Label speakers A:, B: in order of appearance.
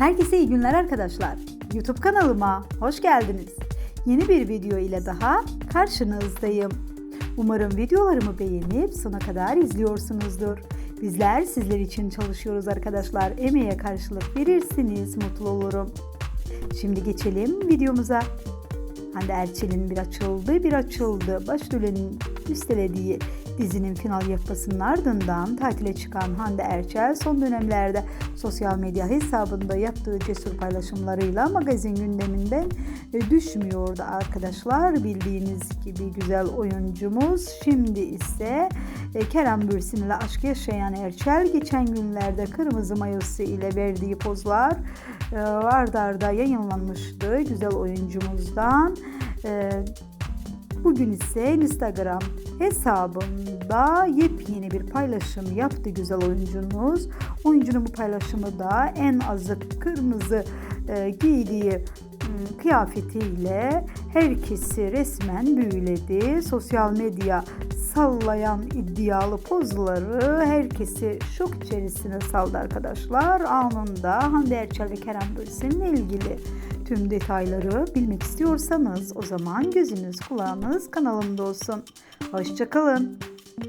A: Herkese iyi günler arkadaşlar. YouTube kanalıma hoş geldiniz. Yeni bir video ile daha karşınızdayım. Umarım videolarımı beğenip sona kadar izliyorsunuzdur. Bizler sizler için çalışıyoruz arkadaşlar. Emeğe karşılık verirsiniz mutlu olurum. Şimdi geçelim videomuza. Hande Erçel'in bir açıldı bir açıldı başrolünün üstelediği dizinin final yapmasının ardından tatile çıkan Hande Erçel son dönemlerde sosyal medya hesabında yaptığı cesur paylaşımlarıyla magazin gündeminden e, düşmüyordu arkadaşlar. Bildiğiniz gibi güzel oyuncumuz şimdi ise e, Kerem Bürsin ile aşk yaşayan Erçel geçen günlerde kırmızı mayosu ile verdiği pozlar e, arda arda yayınlanmıştı güzel oyuncumuzdan. E, Bugün ise Instagram hesabında yepyeni bir paylaşım yaptı güzel oyuncumuz. Oyuncunun bu paylaşımı da en azı kırmızı e, giydiği m, kıyafetiyle herkesi resmen büyüledi. Sosyal medya sallayan iddialı pozları herkesi şok içerisine saldı arkadaşlar. Anında Hande Erçel ve Kerem Bürsin'le ilgili tüm detayları bilmek istiyorsanız o zaman gözünüz kulağınız kanalımda olsun. Hoşçakalın.